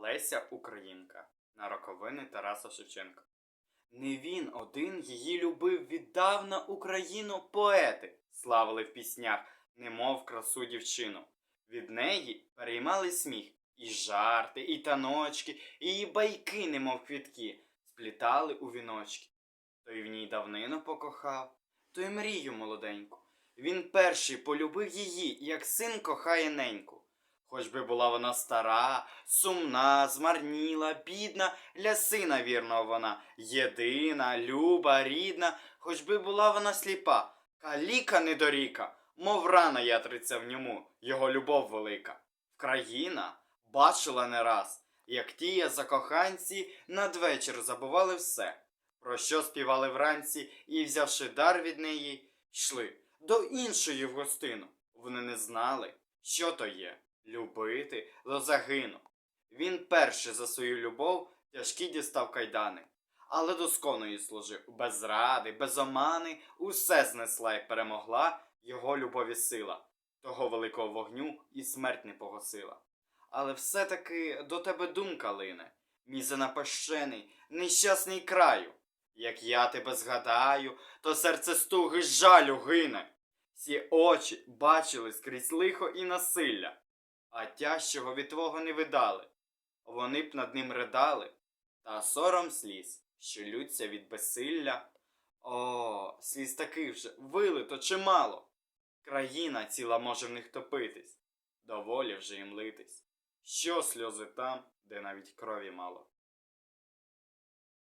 Леся Українка на роковини Тараса Шевченка. Не він один її любив віддавна Україну поети, славили в піснях, немов красу дівчину. Від неї переймали сміх, і жарти, і таночки, і байки, немов квітки, сплітали у віночки. Той в ній давнину покохав, то й мрію молоденьку. Він перший полюбив її, як син кохає неньку. Хоч би була вона стара, сумна, змарніла, бідна, для сина вірного вона, єдина, люба, рідна, хоч би була вона сліпа, каліка недоріка, мов рана ятриться в ньому, його любов велика. Вкраїна бачила не раз, як тія закоханці надвечір забували все, про що співали вранці, і, взявши дар від неї, йшли до іншої в гостину. Вони не знали, що то є любити до загину. Він перший за свою любов тяжкі дістав кайдани, але досконо їй служив, без зради, без омани, усе знесла і перемогла його любові сила, того великого вогню і смерть не погасила. Але все-таки до тебе думка лине, мій занапащений, нещасний краю. Як я тебе згадаю, то серце стуги жалю гине. Всі очі бачили скрізь лихо і насилля, а тяжчого від твого не видали. Вони б над ним ридали, та сором сліз, що лються від безсилля. О, сліз таких же вилито чимало. Країна ціла може в них топитись, доволі вже їм литись. Що сльози там, де навіть крові мало.